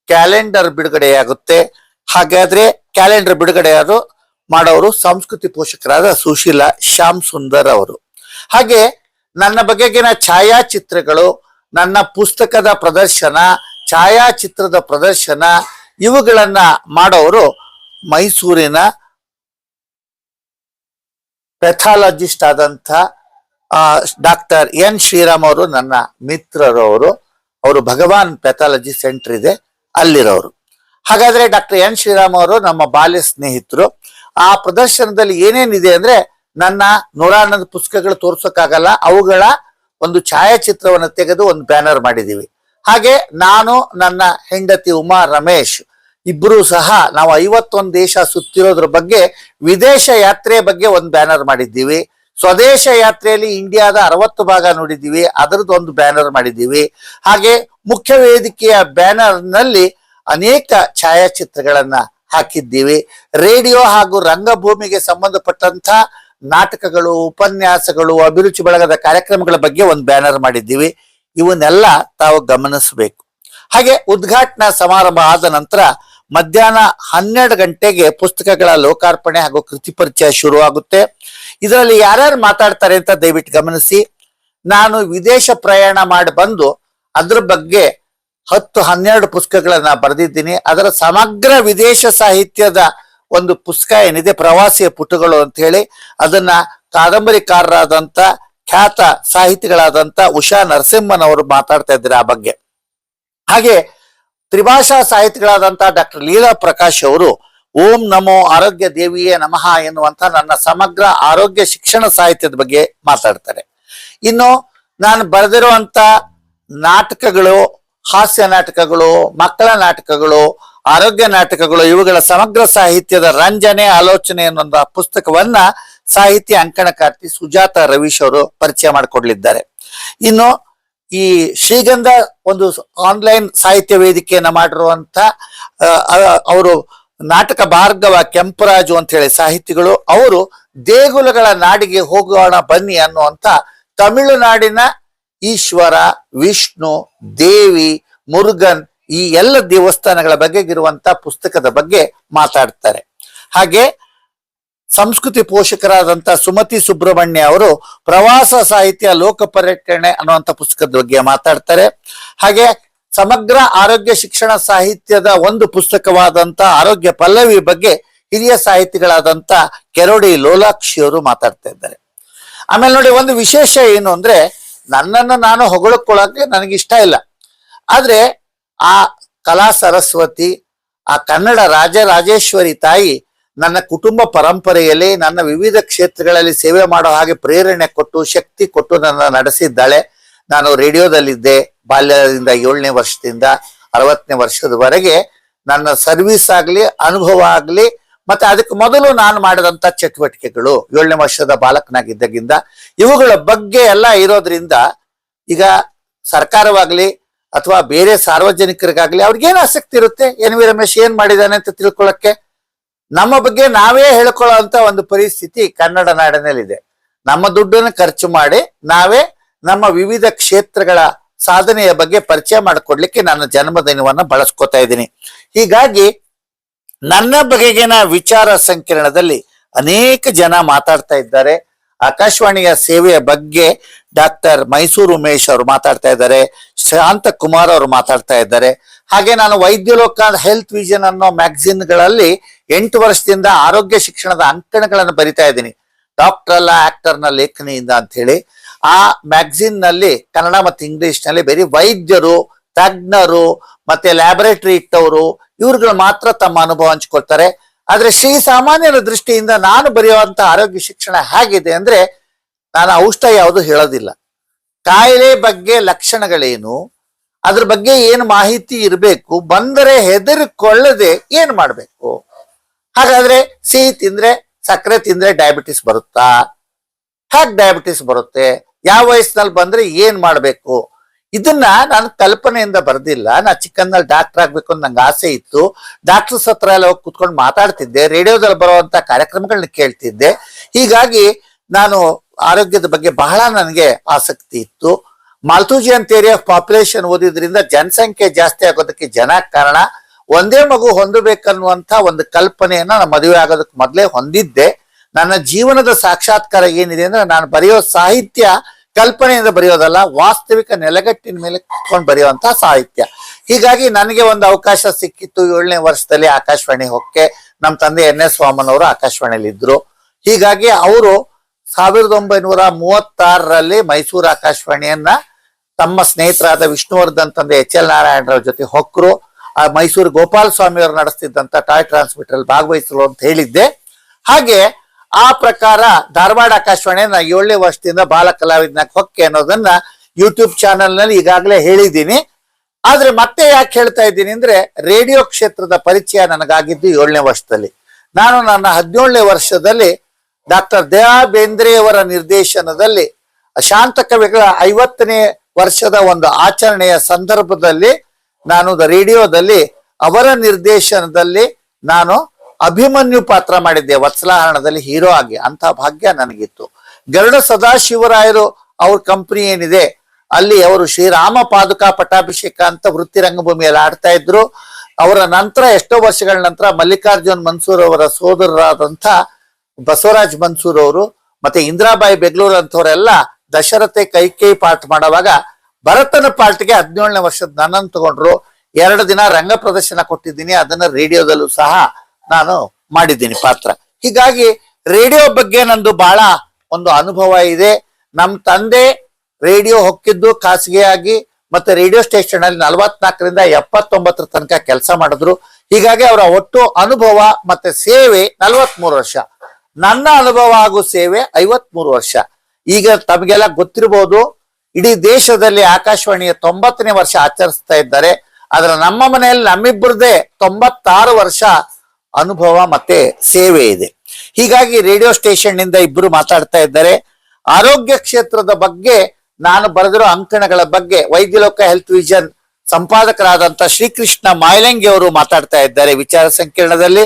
ಕ್ಯಾಲೆಂಡರ್ ಬಿಡುಗಡೆಯಾಗುತ್ತೆ. ಹಾಗಾದ್ರೆ ಕ್ಯಾಲೆಂಡರ್ ಬಿಡುಗಡೆಯಾದ್ರು ಮಾಡೋರು ಸಂಸ್ಕೃತಿ ಪೋಷಕರಾದ ಸುಶೀಲಾ ಶ್ಯಾಮ್ ಸುಂದರ್ ಅವರು. ಹಾಗೆ ನನ್ನ ಬಗೆಗಿನ ಛಾಯಾಚಿತ್ರಗಳು, ನನ್ನ ಪುಸ್ತಕದ ಪ್ರದರ್ಶನ, ಛಾಯಾಚಿತ್ರದ ಪ್ರದರ್ಶನ, ಇವುಗಳನ್ನ ಮಾಡೋರು ಮೈಸೂರಿನ ಪೆಥಾಲಜಿಸ್ಟ್ ಆದಂಥ ಡಾಕ್ಟರ್ ಎನ್ ಶ್ರೀರಾಮ್ ಅವರು, ನನ್ನ ಮಿತ್ರರವರು. ಅವರು ಭಗವಾನ್ ಪೆಥಾಲಜಿ ಸೆಂಟರ್ ಇದೆ, ಅಲ್ಲಿರೋರು. ಹಾಗಾದ್ರೆ ಡಾಕ್ಟರ್ ಎನ್ ಶ್ರೀರಾಮ್ ಅವರು ನಮ್ಮ ಬಾಲ್ಯ ಸ್ನೇಹಿತರು, ಆ ಪ್ರದರ್ಶನದಲ್ಲಿ ಏನೇನಿದೆ ಅಂದ್ರೆ ನನ್ನ ನೂರ ಹನ್ನೊಂದು ಪುಸ್ತಕಗಳು ತೋರ್ಸೋಕ್ಕಾಗಲ್ಲ, ಅವುಗಳ ಒಂದು ಛಾಯಾಚಿತ್ರವನ್ನು ತೆಗೆದು ಒಂದು ಬ್ಯಾನರ್ ಮಾಡಿದೀವಿ. ಹಾಗೆ ನಾನು, ನನ್ನ ಹೆಂಡತಿ ಉಮಾ, ರಮೇಶ್, ಇಬ್ರು ಸಹ ನಾವು ಐವತ್ತೊಂದು ದೇಶ ಸುತ್ತಿರೋದ್ರ ಬಗ್ಗೆ ವಿದೇಶ ಯಾತ್ರೆ ಬಗ್ಗೆ ಒಂದು ಬ್ಯಾನರ್ ಮಾಡಿದ್ದೀವಿ. ಸ್ವದೇಶ ಯಾತ್ರೆಯಲ್ಲಿ ಇಂಡಿಯಾದ ಅರವತ್ತು ಭಾಗ ನೋಡಿದ್ದೀವಿ, ಅದರದ್ದು ಒಂದು ಬ್ಯಾನರ್ ಮಾಡಿದ್ದೀವಿ. ಹಾಗೆ ಮುಖ್ಯ ವೇದಿಕೆಯ ಬ್ಯಾನರ್ನಲ್ಲಿ ಅನೇಕ ಛಾಯಾಚಿತ್ರಗಳನ್ನ ಹಾಕಿದ್ದೀವಿ. ರೇಡಿಯೋ ಹಾಗೂ ರಂಗಭೂಮಿಗೆ ಸಂಬಂಧಪಟ್ಟಂತ ನಾಟಕಗಳು, ಉಪನ್ಯಾಸಗಳು, ಅಭಿರುಚಿ ಬಳಗದ ಕಾರ್ಯಕ್ರಮಗಳ ಬಗ್ಗೆ ಒಂದು ಬ್ಯಾನರ್ ಮಾಡಿದ್ದೀವಿ. ಇವನ್ನೆಲ್ಲ ತಾವು ಗಮನಿಸಬೇಕು. ಹಾಗೆ ಉದ್ಘಾಟನಾ ಸಮಾರಂಭ ಆದ ನಂತರ ಮಧ್ಯಾಹ್ನ ಹನ್ನೆರಡು ಗಂಟೆಗೆ ಪುಸ್ತಕಗಳ ಲೋಕಾರ್ಪಣೆ ಹಾಗೂ ಕೃತಿ ಪರಿಚಯ ಶುರುವಾಗುತ್ತೆ. ಇದರಲ್ಲಿ ಯಾರ್ಯಾರು ಮಾತಾಡ್ತಾರೆ ಅಂತ ದಯವಿಟ್ಟು ಗಮನಿಸಿ. ನಾನು ವಿದೇಶ ಪ್ರಯಾಣ ಮಾಡಿ ಬಂದು ಅದ್ರ ಬಗ್ಗೆ ಹತ್ತು ಹನ್ನೆರಡು ಪುಸ್ತಕಗಳನ್ನ ಬರೆದಿದ್ದೀನಿ. ಅದರ ಸಮಗ್ರ ವಿದೇಶ ಸಾಹಿತ್ಯದ ಒಂದು ಪುಸ್ತಕ ಏನಿದೆ, ಪ್ರವಾಸಿಯ ಪುಟಗಳು ಅಂತ ಹೇಳಿ ಅದನ್ನ ಕಾದಂಬರಿಕಾರರಾದಂತ, ಖ್ಯಾತ ಸಾಹಿತಿಗಳಾದಂತ ಉಷಾ ನರಸಿಂಹನವರು ಮಾತಾಡ್ತಾ ಇದ್ದಾರೆ ಆ ಬಗ್ಗೆ. ಹಾಗೆ ತ್ರಿಭಾಷಾ ಸಾಹಿತಿಗಳಾದಂತ ಡಾಕ್ಟರ್ ಲೀಲಾ ಪ್ರಕಾಶ್ ಅವರು ಓಂ ನಮೋ ಆರೋಗ್ಯ ದೇವಿಯೇ ನಮಃ ಎನ್ನುವಂತ ನನ್ನ ಸಮಗ್ರ ಆರೋಗ್ಯ ಶಿಕ್ಷಣ ಸಾಹಿತ್ಯದ ಬಗ್ಗೆ ಮಾತಾಡ್ತಾರೆ. ಇನ್ನು ನಾನು ಬರೆದಿರುವಂತ ನಾಟಕಗಳು, ಹಾಸ್ಯ ನಾಟಕಗಳು, ಮಕ್ಕಳ ನಾಟಕಗಳು, ಆರೋಗ್ಯ ನಾಟಕಗಳು, ಇವುಗಳ ಸಮಗ್ರ ಸಾಹಿತ್ಯದ ರಂಜನೆ, ಆಲೋಚನೆ ಎನ್ನುವಂತ ಪುಸ್ತಕವನ್ನ ಸಾಹಿತ್ಯ ಅಂಕಣಕಾರ್ತಿ ಸುಜಾತ ರವೀಶ್ ಅವರು ಪರಿಚಯ ಮಾಡಿಕೊಡ್ಲಿದ್ದಾರೆ. ಇನ್ನು ಈ ಶ್ರೀಗಂಧ ಒಂದು ಆನ್ಲೈನ್ ಸಾಹಿತ್ಯ ವೇದಿಕೆಯನ್ನ ಮಾಡಿರುವಂತ ಅವರು ನಾಟಕ ಭಾರ್ಗವ ಕೆಂಪರಾಜು ಅಂತ ಹೇಳಿ ಸಾಹಿತಿಗಳು, ಅವರು ದೇಗುಲಗಳ ನಾಡಿಗೆ ಹೋಗೋಣ ಬನ್ನಿ ಅನ್ನುವಂತ ತಮಿಳುನಾಡಿನ ಈಶ್ವರ, ವಿಷ್ಣು, ದೇವಿ, ಮುರುಗನ್ ಈ ಎಲ್ಲ ದೇವಸ್ಥಾನಗಳ ಬಗೆಗಿರುವಂತ ಪುಸ್ತಕದ ಬಗ್ಗೆ ಮಾತಾಡ್ತಾರೆ. ಹಾಗೆ ಸಂಸ್ಕೃತಿ ಪೋಷಕರಾದಂತ ಸುಮತಿ ಸುಬ್ರಹ್ಮಣ್ಯ ಅವರು ಪ್ರವಾಸ ಸಾಹಿತ್ಯ, ಲೋಕ ಪರ್ಯಟನೆ ಅನ್ನುವಂಥ ಪುಸ್ತಕದ ಬಗ್ಗೆ ಮಾತಾಡ್ತಾರೆ. ಹಾಗೆ ಸಮಗ್ರ ಆರೋಗ್ಯ ಶಿಕ್ಷಣ ಸಾಹಿತ್ಯದ ಒಂದು ಪುಸ್ತಕವಾದಂತ ಆರೋಗ್ಯ ಪಲ್ಲವಿ ಬಗ್ಗೆ ಹಿರಿಯ ಸಾಹಿತಿಗಳಾದಂತ ಕೆರೋಡಿ ಲೋಲಾಕ್ಷಿ ಅವರು ಮಾತಾಡ್ತಾ ಇದ್ದಾರೆ. ಆಮೇಲೆ ನೋಡಿ ಒಂದು ವಿಶೇಷ ಏನು ಅಂದ್ರೆ ನನ್ನನ್ನು ನಾನು ಹೊಗಳಕೊಳ್ಳಕ್ಕೆ ನನಗೆ ಇಷ್ಟ ಇಲ್ಲ. ಆದ್ರೆ ಆ ಕಲಾ ಸರಸ್ವತಿ, ಆ ಕನ್ನಡ ರಾಜರಾಜೇಶ್ವರಿ ತಾಯಿ ನನ್ನ ಕುಟುಂಬ ಪರಂಪರೆಯಲ್ಲಿ ನನ್ನ ವಿವಿಧ ಕ್ಷೇತ್ರಗಳಲ್ಲಿ ಸೇವೆ ಮಾಡೋ ಹಾಗೆ ಪ್ರೇರಣೆ ಕೊಟ್ಟು, ಶಕ್ತಿ ಕೊಟ್ಟು ನನ್ನ ನಡೆಸಿದ್ದಾಳೆ. ನಾನು ರೇಡಿಯೋದಲ್ಲಿದ್ದೆ. ಬಾಲ್ಯದಿಂದ ಏಳನೇ ವರ್ಷದಿಂದ ಅರವತ್ತನೇ ವರ್ಷದವರೆಗೆ ನನ್ನ ಸರ್ವಿಸ್ ಆಗಲಿ, ಅನುಭವ ಆಗಲಿ, ಮತ್ತೆ ಅದಕ್ಕೆ ಮೊದಲು ನಾನು ಮಾಡಿದಂತ ಚಟುವಟಿಕೆಗಳು. ಏಳನೇ ವರ್ಷದ ಬಾಲಕನಾಗಿದ್ದಾಗಿಂದ ಇವುಗಳ ಬಗ್ಗೆ ಎಲ್ಲ ಇರೋದ್ರಿಂದ ಈಗ ಸರ್ಕಾರವಾಗ್ಲಿ ಅಥವಾ ಬೇರೆ ಸಾರ್ವಜನಿಕರಿಗಾಗ್ಲಿ ಅವ್ರಿಗೇನು ಆಸಕ್ತಿ ಇರುತ್ತೆ? ಎನ್ ವಿ ರಮೇಶ್ ಏನ್ ಮಾಡಿದಾನೆ ಅಂತ ತಿಳ್ಕೊಳಕ್ಕೆ ನಮ್ಮ ಬಗ್ಗೆ ನಾವೇ ಹೇಳ್ಕೊಳ್ಳೋ ಒಂದು ಪರಿಸ್ಥಿತಿ ಕನ್ನಡ ನಾಡಿನಲ್ಲಿದೆ. ನಮ್ಮ ದುಡ್ಡನ್ನು ಖರ್ಚು ಮಾಡಿ ನಾವೇ ನಮ್ಮ ವಿವಿಧ ಕ್ಷೇತ್ರಗಳ ಸಾಧನೆಯ ಬಗ್ಗೆ ಪರಿಚಯ ಮಾಡಿಕೊಡ್ಲಿಕ್ಕೆ ನನ್ನ ಜನ್ಮದಿನವನ್ನ ಬಳಸ್ಕೊತಾ ಇದ್ದೀನಿ. ಹೀಗಾಗಿ ನನ್ನ ಬಗೆಗಿನ ವಿಚಾರ ಸಂಕಿರಣದಲ್ಲಿ ಅನೇಕ ಜನ ಮಾತಾಡ್ತಾ ಇದ್ದಾರೆ. ಆಕಾಶವಾಣಿಯ ಸೇವೆಯ ಬಗ್ಗೆ ಡಾಕ್ಟರ್ ಮೈಸೂರು ಉಮೇಶ್ ಅವರು ಮಾತಾಡ್ತಾ ಇದ್ದಾರೆ. ಶಾಂತ ಕುಮಾರ್ ಅವರು ಮಾತಾಡ್ತಾ ಇದ್ದಾರೆ. ಹಾಗೆ ನಾನು ವೈದ್ಯಲೋಕ ಹೆಲ್ತ್ ವಿಷನ್ ಅನ್ನೋ ಮ್ಯಾಗಝಿನ್ಗಳಲ್ಲಿ ಎಂಟು ವರ್ಷದಿಂದ ಆರೋಗ್ಯ ಶಿಕ್ಷಣದ ಅಂಕಣಗಳನ್ನು ಬರಿತಾ ಇದ್ದೀನಿ. ಡಾಕ್ಟರ್ ಅಲ್ಲ, ಆಕ್ಟರ್ನ ಲೇಖನಿಯಿಂದ ಅಂತ ಹೇಳಿ ಆ ಮ್ಯಾಗಝಿನ್ನಲ್ಲಿ ಕನ್ನಡ ಮತ್ತು ಇಂಗ್ಲಿಷ್ನಲ್ಲಿ ಬರೀ ವೈದ್ಯರು, ತಜ್ಞರು ಮತ್ತೆ ಲ್ಯಾಬೊರೇಟರಿ ಇಟ್ಟವರು ಇವ್ರುಗಳು ಮಾತ್ರ ತಮ್ಮ ಅನುಭವ ಹಂಚ್ಕೊಳ್ತಾರೆ. ಆದ್ರೆ ಶ್ರೀ ಸಾಮಾನ್ಯರ ದೃಷ್ಟಿಯಿಂದ ನಾನು ಬರೆಯುವಂತ ಆರೋಗ್ಯ ಶಿಕ್ಷಣ ಹೇಗಿದೆ ಅಂದ್ರೆ ನಾನು ಔಷಧ ಯಾವುದು ಹೇಳೋದಿಲ್ಲ. ಕಾಯಿಲೆ ಬಗ್ಗೆ ಲಕ್ಷಣಗಳೇನು, ಅದ್ರ ಬಗ್ಗೆ ಏನು ಮಾಹಿತಿ ಇರಬೇಕು, ಬಂದರೆ ಹೆದರಿಕೊಳ್ಳದೆ ಏನ್ ಮಾಡ್ಬೇಕು? ಹಾಗಾದ್ರೆ ಸಿಹಿ ತಿಂದ್ರೆ, ಸಕ್ಕರೆ ತಿಂದ್ರೆ ಡಯಾಬಿಟಿಸ್ ಬರುತ್ತಾ? ಹೇಗ್ ಡಯಾಬಿಟಿಸ್ ಬರುತ್ತೆ? ಯಾವ ವಯಸ್ಸಿನಲ್ಲಿ ಬಂದ್ರೆ ಏನ್ ಮಾಡ್ಬೇಕು? ಇದನ್ನ ನಾನು ಕಲ್ಪನೆಯಿಂದ ಬರ್ದಿಲ್ಲ. ನಾ ಚಿಕ್ಕಂದಲ್ಲಿ ಡಾಕ್ಟರ್ ಆಗ್ಬೇಕು ಅಂತ ನಂಗೆ ಆಸೆ ಇತ್ತು. ಡಾಕ್ಟರ್ಸ್ ಹತ್ರ ಎಲ್ಲ ಹೋಗಿ ಕುತ್ಕೊಂಡು ಮಾತಾಡ್ತಿದ್ದೆ. ರೇಡಿಯೋದಲ್ಲಿ ಬರುವಂತ ಕಾರ್ಯಕ್ರಮಗಳನ್ನ ಕೇಳ್ತಿದ್ದೆ. ಹೀಗಾಗಿ ನಾನು ಆರೋಗ್ಯದ ಬಗ್ಗೆ ಬಹಳ ನನಗೆ ಆಸಕ್ತಿ ಇತ್ತು. ಮಾಲ್ತೂಜಿಯನ್ ಥಿಯರಿ ಆಫ್ ಪಾಪ್ಯುಲೇಷನ್ ಓದಿದ್ರಿಂದ ಜನಸಂಖ್ಯೆ ಜಾಸ್ತಿ ಆಗೋದಕ್ಕೆ ಜನ ಕಾರಣ. ಒಂದೇ ಮಗು ಹೊಂದಬೇಕನ್ನುವಂತ ಒಂದು ಕಲ್ಪನೆಯನ್ನ ನಾನು ಮದುವೆ ಆಗೋದಕ್ಕೆ ಮೊದಲೇ ಹೊಂದಿದ್ದೆ. ನನ್ನ ಜೀವನದ ಸಾಕ್ಷಾತ್ಕಾರ ಏನಿದೆ ಅಂದ್ರೆ ನಾನು ಬರೆಯೋ ಸಾಹಿತ್ಯ ಕಲ್ಪನೆಯಿಂದ ಬರೆಯೋದಲ್ಲ, ವಾಸ್ತವಿಕ ನೆಲೆಗಟ್ಟಿನ ಮೇಲೆ ಕುತ್ಕೊಂಡು ಬರೆಯುವಂತಹ ಸಾಹಿತ್ಯ. ಹೀಗಾಗಿ ನನಗೆ ಒಂದು ಅವಕಾಶ ಸಿಕ್ಕಿತ್ತು ಏಳನೇ ವರ್ಷದಲ್ಲಿ ಆಕಾಶವಾಣಿ ಹೊಕ್ಕೆ. ನಮ್ಮ ತಂದೆ ಎನ್ ಎಸ್ ವಾಮನ್ ಅವರು ಆಕಾಶವಾಣಿಯಲ್ಲಿ ಇದ್ರು. ಹೀಗಾಗಿ ಅವರು ಸಾವಿರದ ಒಂಬೈನೂರ ಮೂವತ್ತಾರರಲ್ಲಿ ಮೈಸೂರು ಆಕಾಶವಾಣಿಯನ್ನ ತಮ್ಮ ಸ್ನೇಹಿತರಾದ ವಿಷ್ಣುವರ್ಧನ್ ತಂದೆ ಎಚ್ ಎಲ್ ನಾರಾಯಣರ ಜೊತೆ ಹೊಕ್ಕರು ಆ ಮೈಸೂರು ಗೋಪಾಲ ಸ್ವಾಮಿ ಅವರು ನಡೆಸ್ತಿದ್ದಂತ ಟಾಯ್ ಟ್ರಾನ್ಸ್ಮಿಟರ್ ಭಾಗವಹಿಸಲು ಅಂತ ಹೇಳಿದ್ದೆ. ಹಾಗೆ ಆ ಪ್ರಕಾರ ಧಾರವಾಡ ಆಕಾಶವಾಣಿ ನಾ ಏಳನೇ ವರ್ಷದಿಂದ ಬಾಲ ಕಲಾವಿದನ ಹೊಕ್ಕೆ ಅನ್ನೋದನ್ನ ಯೂಟ್ಯೂಬ್ ಚಾನೆಲ್ನಲ್ಲಿ ಈಗಾಗಲೇ ಹೇಳಿದ್ದೀನಿ. ಆದ್ರೆ ಮತ್ತೆ ಯಾಕೆ ಹೇಳ್ತಾ ಇದ್ದೀನಿ ಅಂದ್ರೆ ರೇಡಿಯೋ ಕ್ಷೇತ್ರದ ಪರಿಚಯ ನನಗಾಗಿದ್ದು ಏಳನೇ ವರ್ಷದಲ್ಲಿ. ನಾನು ನನ್ನ ಹದಿನೇಳನೇ ವರ್ಷದಲ್ಲಿ ಡಾಕ್ಟರ್ ದಯಾ ಬೇಂದ್ರೆಯವರ ನಿರ್ದೇಶನದಲ್ಲಿ ಶಾಂತ ಕವಿಗಳ ಐವತ್ತನೇ ವರ್ಷದ ಒಂದು ಆಚರಣೆಯ ಸಂದರ್ಭದಲ್ಲಿ ನಾನು ರೇಡಿಯೋದಲ್ಲಿ ಅವರ ನಿರ್ದೇಶನದಲ್ಲಿ ನಾನು ಅಭಿಮನ್ಯು ಪಾತ್ರ ಮಾಡಿದ್ದೆ. ವತ್ಸಲಾಹರಣದಲ್ಲಿ ಹೀರೋ ಆಗಿ. ಅಂತ ಭಾಗ್ಯ ನನಗಿತ್ತು. ಗರುಡ ಸದಾಶಿವರಾಯರು ಅವ್ರ ಕಂಪನಿ ಏನಿದೆ, ಅಲ್ಲಿ ಅವರು ಶ್ರೀರಾಮ ಪಾದುಕಾ ಪಟ್ಟಾಭಿಷೇಕ ಅಂತ ವೃತ್ತಿ ರಂಗಭೂಮಿಯಲ್ಲಿ ಆಡ್ತಾ ಇದ್ರು. ಅವರ ನಂತರ ಎಷ್ಟೋ ವರ್ಷಗಳ ನಂತರ ಮಲ್ಲಿಕಾರ್ಜುನ್ ಮನ್ಸೂರ್ ಅವರ ಸೋದರರಾದಂಥ ಬಸವರಾಜ್ ಮನ್ಸೂರ್ ಅವರು ಮತ್ತೆ ಇಂದಿರಾಬಾಯಿ ಬೆಂಗಳೂರು ಅಂತವರೆಲ್ಲ ದಶರಥೆ ಕೈಕೈ ಪಾಠ ಮಾಡುವಾಗ ಭರತನ ಪಾಲ್ಟಿಗೆ ಹದಿನೇಳನೇ ವರ್ಷದ ನನ್ನನ್ನು ತಗೊಂಡ್ರು. ಎರಡು ದಿನ ರಂಗ ಪ್ರದರ್ಶನ ಕೊಟ್ಟಿದ್ದೀನಿ. ಅದನ್ನ ರೇಡಿಯೋದಲ್ಲೂ ಸಹ ನಾನು ಮಾಡಿದ್ದೀನಿ ಪಾತ್ರ. ಹೀಗಾಗಿ ರೇಡಿಯೋ ಬಗ್ಗೆ ನಂದು ಬಹಳ ಒಂದು ಅನುಭವ ಇದೆ. ನಮ್ಮ ತಂದೆ ರೇಡಿಯೋ ಹೊಕ್ಕಿದ್ದು ಖಾಸಗಿಯಾಗಿ ಮತ್ತೆ ರೇಡಿಯೋ ಸ್ಟೇಷನ್ ಅಲ್ಲಿ ನಲವತ್ನಾಲ್ಕರಿಂದ ಎಪ್ಪತ್ತೊಂಬತ್ತರ ತನಕ ಕೆಲಸ ಮಾಡಿದ್ರು. ಹೀಗಾಗಿ ಅವರ ಒಟ್ಟು ಅನುಭವ ಮತ್ತೆ ಸೇವೆ ನಲವತ್ಮೂರು ವರ್ಷ. ನನ್ನ ಅನುಭವ ಹಾಗೂ ಸೇವೆ ಐವತ್ಮೂರು ವರ್ಷ. ಈಗ ತಮಗೆಲ್ಲ ಗೊತ್ತಿರಬಹುದು ಇಡೀ ದೇಶದಲ್ಲಿ ಆಕಾಶವಾಣಿಯ ತೊಂಬತ್ತನೇ ವರ್ಷ ಆಚರಿಸ್ತಾ ಇದ್ದಾರೆ. ಆದ್ರೆ ನಮ್ಮ ಮನೆಯಲ್ಲಿ ನಮ್ಮಿಬ್ಬರದೇ ತೊಂಬತ್ತಾರು ವರ್ಷ ಅನುಭವ ಮತ್ತೆ ಸೇವೆ ಇದೆ. ಹೀಗಾಗಿ ರೇಡಿಯೋ ಸ್ಟೇಷನ್ನಿಂದ ಇಬ್ಬರು ಮಾತಾಡ್ತಾ ಇದ್ದಾರೆ. ಆರೋಗ್ಯ ಕ್ಷೇತ್ರದ ಬಗ್ಗೆ ನಾನು ಬರೆದಿರೋ ಅಂಕಣಗಳ ಬಗ್ಗೆ ವೈದ್ಯಲೋಕ ಹೆಲ್ತ್ ವಿಷನ್ ಸಂಪಾದಕರಾದಂತ ಶ್ರೀಕೃಷ್ಣ ಮಾಯಲಂಗಿ ಅವರು ಮಾತಾಡ್ತಾ ಇದ್ದಾರೆ ವಿಚಾರ ಸಂಕಿರಣದಲ್ಲಿ.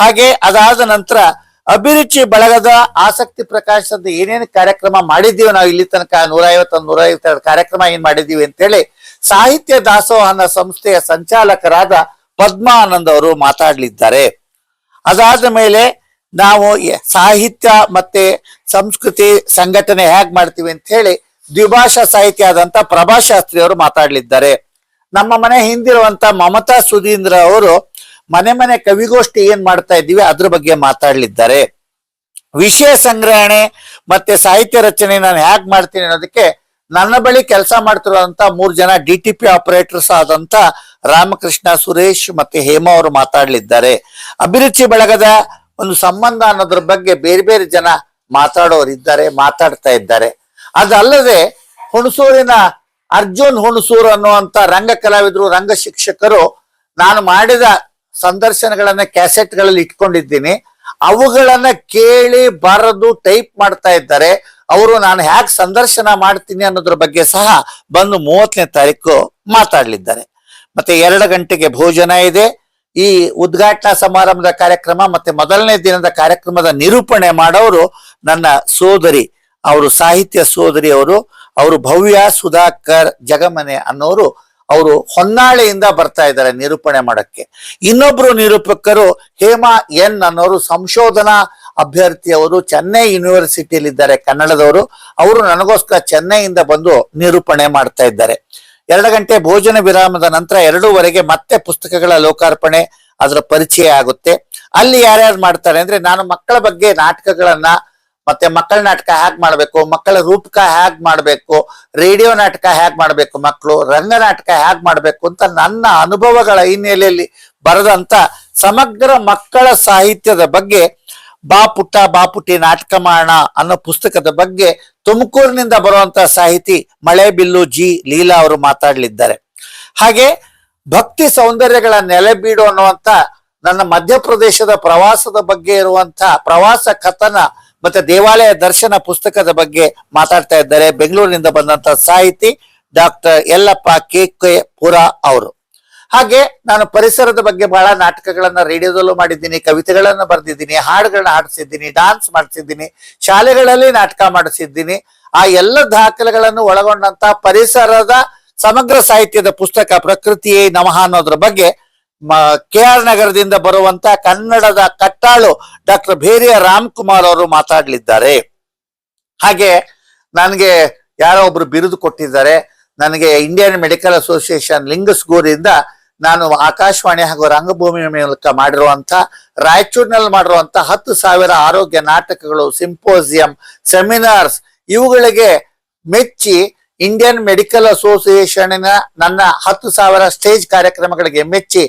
ಹಾಗೆ ಅದಾದ ನಂತರ ಅಭಿರುಚಿ ಬಳಗದ ಆಸಕ್ತಿ ಪ್ರಕಾಶದ ಏನೇನು ಕಾರ್ಯಕ್ರಮ ಮಾಡಿದ್ದೀವಿ ನಾವು ಇಲ್ಲಿ ತನಕ ನೂರ ಐವತ್ತೊಂದು ನೂರ ಕಾರ್ಯಕ್ರಮ ಏನ್ ಮಾಡಿದ್ದೀವಿ ಅಂತೇಳಿ ಸಾಹಿತ್ಯ ದಾಸೋಹನ ಸಂಸ್ಥೆಯ ಸಂಚಾಲಕರಾದ ಪದ್ಮಾನಂದ್ ಅವರು ಮಾತಾಡಲಿದ್ದಾರೆ. ಅದಾದ ಮೇಲೆ ನಾವು ಸಾಹಿತ್ಯ ಮತ್ತೆ ಸಂಸ್ಕೃತಿ ಸಂಘಟನೆ ಹೇಗ್ ಮಾಡ್ತೀವಿ ಅಂತ ಹೇಳಿ ದ್ವಿಭಾಷಾ ಸಾಹಿತ್ಯ ಆದಂತ ಪ್ರಭಾಶಾಸ್ತ್ರಿ ಅವರು ಮಾತಾಡಲಿದ್ದಾರೆ. ನಮ್ಮ ಮನೆ ಹಿಂದಿರುವಂತ ಮಮತಾ ಸುಧೀಂದ್ರ ಅವರು ಮನೆ ಮನೆ ಕವಿಗೋಷ್ಠಿ ಏನ್ ಮಾಡ್ತಾ ಇದ್ದೀವಿ ಅದ್ರ ಬಗ್ಗೆ ಮಾತಾಡಲಿದ್ದಾರೆ. ವಿಷಯ ಸಂಗ್ರಹಣೆ ಮತ್ತೆ ಸಾಹಿತ್ಯ ರಚನೆ ನಾನು ಹೇಗ್ ಮಾಡ್ತೀನಿ ಅನ್ನೋದಕ್ಕೆ ನನ್ನ ಬಳಿ ಕೆಲಸ ಮಾಡ್ತಿರುವಂತ ಮೂರ್ ಜನ ಡಿ ಟಿ ಪಿ ಆಪರೇಟರ್ಸ್ ಆದಂತ ರಾಮಕೃಷ್ಣ, ಸುರೇಶ್ ಮತ್ತೆ ಹೇಮಾ ಅವರು ಮಾತಾಡಲಿದ್ದಾರೆ. ಅಭಿರುಚಿ ಬಳಗದ ಒಂದು ಸಂಬಂಧ ಅನ್ನೋದ್ರ ಬಗ್ಗೆ ಬೇರೆ ಬೇರೆ ಜನ ಮಾತಾಡೋರಿದ್ದಾರೆ ಮಾತಾಡ್ತಾ ಇದ್ದಾರೆ. ಅದಲ್ಲದೆ ಹುಣಸೂರಿನ ಅರ್ಜುನ್ ಹುಣಸೂರು ಅನ್ನುವಂತ ರಂಗ ಕಲಾವಿದರು, ರಂಗ ಶಿಕ್ಷಕರು ನಾನು ಮಾಡಿದ ಸಂದರ್ಶನಗಳನ್ನ ಕ್ಯಾಸೆಟ್ಗಳಲ್ಲಿ ಇಟ್ಕೊಂಡಿದ್ದೀನಿ. ಅವುಗಳನ್ನ ಕೇಳಿ ಬರೆದು ಟೈಪ್ ಮಾಡ್ತಾ ಇದ್ದಾರೆ. ಅವರು ನಾನು ಹ್ಯಾಕ್ ಸಂದರ್ಶನ ಮಾಡ್ತೀನಿ ಅನ್ನೋದ್ರ ಬಗ್ಗೆ ಸಹ ಬಂದು ಮೂವತ್ತನೇ ತಾರೀಕು ಮಾತಾಡ್ಲಿದ್ದಾರೆ. ಮತ್ತೆ ಎರಡು ಗಂಟೆಗೆ ಭೋಜನ ಇದೆ. ಈ ಉದ್ಘಾಟನಾ ಸಮಾರಂಭದ ಕಾರ್ಯಕ್ರಮ ಮತ್ತೆ ಮೊದಲನೇ ದಿನದ ಕಾರ್ಯಕ್ರಮದ ನಿರೂಪಣೆ ಮಾಡೋರು ನನ್ನ ಸೋದರಿ, ಅವರು ಸಾಹಿತ್ಯ ಸೋದರಿ ಅವರು ಅವರು ಭವ್ಯ ಸುಧಾಕರ್ ಜಗಮನೆ ಅನ್ನೋರು ಅವರು ಹೊನ್ನಾಳೆಯಿಂದ ಬರ್ತಾ ಇದ್ದಾರೆ ನಿರೂಪಣೆ ಮಾಡಕ್ಕೆ. ಇನ್ನೊಬ್ರು ನಿರೂಪಕರು ಹೇಮಾ ಎನ್ ಅನ್ನೋರು ಸಂಶೋಧನಾ ಅಭ್ಯರ್ಥಿಯವರು ಚೆನ್ನೈ ಯೂನಿವರ್ಸಿಟಿಯಲ್ಲಿ ಇದ್ದಾರೆ ಕನ್ನಡದವರು. ಅವರು ನನಗೋಸ್ಕರ ಚೆನ್ನೈಯಿಂದ ಬಂದು ನಿರೂಪಣೆ ಮಾಡ್ತಾ ಇದ್ದಾರೆ. ಎರಡು ಗಂಟೆ ಭೋಜನ ವಿರಾಮದ ನಂತರ ಎರಡೂವರೆಗೆ ಮತ್ತೆ ಪುಸ್ತಕಗಳ ಲೋಕಾರ್ಪಣೆ, ಅದರ ಪರಿಚಯ ಆಗುತ್ತೆ. ಅಲ್ಲಿ ಯಾರ್ಯಾರು ಮಾಡ್ತಾರೆ ಅಂದ್ರೆ ನಾನು ಮಕ್ಕಳ ಬಗ್ಗೆ ನಾಟಕಗಳನ್ನ ಮತ್ತೆ ಮಕ್ಕಳ ನಾಟಕ ಹ್ಯಾಗ್ ಮಾಡ್ಬೇಕು, ಮಕ್ಕಳ ರೂಪಕ ಹ್ಯಾಗ್ ಮಾಡ್ಬೇಕು, ರೇಡಿಯೋ ನಾಟಕ ಹ್ಯಾಗ್ ಮಾಡ್ಬೇಕು ಮಕ್ಕಳು ರಂಗ ನಾಟಕ ಹ್ಯಾಗ್ ಮಾಡ್ಬೇಕು ಅಂತ ನನ್ನ ಅನುಭವಗಳ ಹಿನ್ನೆಲೆಯಲ್ಲಿ ಬರೆದಂತ ಸಮಗ್ರ ಮಕ್ಕಳ ಸಾಹಿತ್ಯದ ಬಗ್ಗೆ ಬಾ ಪುಟ್ಟ ಬಾ ಪುಟ್ಟಿ ನಾಟಕ ಮಾಡೋಣ ಅನ್ನೋ ಪುಸ್ತಕದ ಬಗ್ಗೆ ತುಮಕೂರಿನಿಂದ ಬರುವಂತ ಸಾಹಿತಿ ಮಳೆಬಿಲ್ಲು ಜಿ ಲೀಲಾ ಅವರು ಮಾತಾಡಲಿದ್ದಾರೆ. ಹಾಗೆ ಭಕ್ತಿ ಸೌಂದರ್ಯಗಳ ನೆಲೆಬೀಡು ಅನ್ನುವಂತ ನನ್ನ ಮಧ್ಯಪ್ರದೇಶದ ಪ್ರವಾಸದ ಬಗ್ಗೆ ಇರುವಂತ ಪ್ರವಾಸ ಕಥನ ಮತ್ತೆ ದೇವಾಲಯ ದರ್ಶನ ಪುಸ್ತಕದ ಬಗ್ಗೆ ಮಾತಾಡ್ತಾ ಇದ್ದಾರೆ. ಬೆಂಗಳೂರಿನಿಂದ ಬಂದಂತ ಸಾಹಿತಿ ಡಾಕ್ಟರ್ ಯಲ್ಲಪ್ಪ ಕೆ ಕೆ ಪುರ ಅವರು. ಹಾಗೆ ನಾನು ಪರಿಸರದ ಬಗ್ಗೆ ಬಹಳ ನಾಟಕಗಳನ್ನ ರೇಡಿಯೋದಲ್ಲೂ ಮಾಡಿದ್ದೀನಿ, ಕವಿತೆಗಳನ್ನ ಬರೆದಿದ್ದೀನಿ, ಹಾಡುಗಳನ್ನ ಹಾಡಿಸಿದ್ದೀನಿ ಡಾನ್ಸ್ ಮಾಡಿಸಿದ್ದೀನಿ, ಶಾಲೆಗಳಲ್ಲಿ ನಾಟಕ ಮಾಡಿಸಿದ್ದೀನಿ. ಆ ಎಲ್ಲ ದಾಖಲೆಗಳನ್ನು ಒಳಗೊಂಡಂತ ಪರಿಸರದ ಸಮಗ್ರ ಸಾಹಿತ್ಯದ ಪುಸ್ತಕ ಪ್ರಕೃತಿಯೇ ನಮಃ ಅನ್ನೋದ್ರ ಬಗ್ಗೆ ಕೆ ಆರ್ ನಗರದಿಂದ ಬರುವಂತ ಕನ್ನಡದ ಕಟ್ಟಾಳು ಡಾಕ್ಟರ್ ಭೇರಿಯ ರಾಮ್ಕುಮಾರ್ ಅವರು ಮಾತಾಡ್ಲಿದ್ದಾರೆ. ಹಾಗೆ ನನಗೆ ಯಾರೋ ಒಬ್ರು ಬಿರುದು ಕೊಟ್ಟಿದ್ದಾರೆ. ನನಗೆ ಇಂಡಿಯನ್ ಮೆಡಿಕಲ್ ಅಸೋಸಿಯೇಷನ್ ಲಿಂಗಸ್ಗೂರಿಂದ ನಾನು ಆಕಾಶವಾಣಿ ಹಾಗೂ ರಂಗಭೂಮಿ ಮೂಲಕ ಮಾಡಿರುವಂತ, ರಾಯಚೂರಿನಲ್ಲಿ ಮಾಡಿರುವಂತ ಹತ್ತು ಸಾವಿರ ಆರೋಗ್ಯ ನಾಟಕಗಳು ಸಿಂಪೋಸಿಯಂ ಸೆಮಿನಾರ್ಸ್ ಇವುಗಳಿಗೆ ಮೆಚ್ಚಿ ಇಂಡಿಯನ್ ಮೆಡಿಕಲ್ ಅಸೋಸಿಯೇಷನ್ನ ನನ್ನ ಹತ್ತು ಸಾವಿರ ಸ್ಟೇಜ್ ಕಾರ್ಯಕ್ರಮಗಳಿಗೆ ಮೆಚ್ಚಿ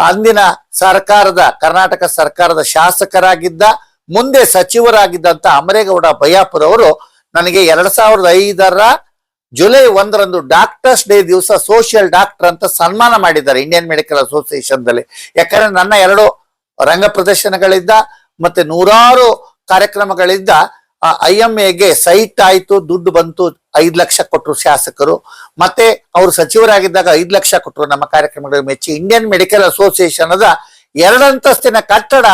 ಅಂದಿನ ಸರ್ಕಾರದ, ಕರ್ನಾಟಕ ಸರ್ಕಾರದ ಶಾಸಕರಾಗಿದ್ದ, ಮುಂದೆ ಸಚಿವರಾಗಿದ್ದಂತ ಅಮರೇಗೌಡ ಬಯ್ಯಾಪುರ ಅವರು ನನಗೆ ಎರಡ್ ಸಾವಿರದ ಐದರ ಜುಲೈ ಒಂದರಂದು ಡಾಕ್ಟರ್ಸ್ ಡೇ ದಿವಸ ಸೋಷಿಯಲ್ ಡಾಕ್ಟರ್ ಅಂತ ಸನ್ಮಾನ ಮಾಡಿದ್ದಾರೆ ಇಂಡಿಯನ್ ಮೆಡಿಕಲ್ ಅಸೋಸಿಯೇಷನ್ ದಲ್ಲಿ. ಯಾಕಂದ್ರೆ ನನ್ನ ಎರಡು ರಂಗ ಪ್ರದರ್ಶನಗಳಿಂದ ಮತ್ತೆ ನೂರಾರು ಕಾರ್ಯಕ್ರಮಗಳಿದ್ದ ಐ ಎಂ ಎಗೆ ಸೈಟ್ ಆಯ್ತು, ದುಡ್ಡು ಬಂತು, ಐದು ಲಕ್ಷ ಕೊಟ್ಟರು ಶಾಸಕರು. ಮತ್ತೆ ಅವರು ಸಚಿವರಾಗಿದ್ದಾಗ ಐದು ಲಕ್ಷ ಕೊಟ್ಟರು ನಮ್ಮ ಕಾರ್ಯಕ್ರಮಗಳಿಗೆ ಮೆಚ್ಚಿ. ಇಂಡಿಯನ್ ಮೆಡಿಕಲ್ ಅಸೋಸಿಯೇಷನ್ ಅದ ಎರಡಂತಸ್ತಿನ ಕಟ್ಟಡ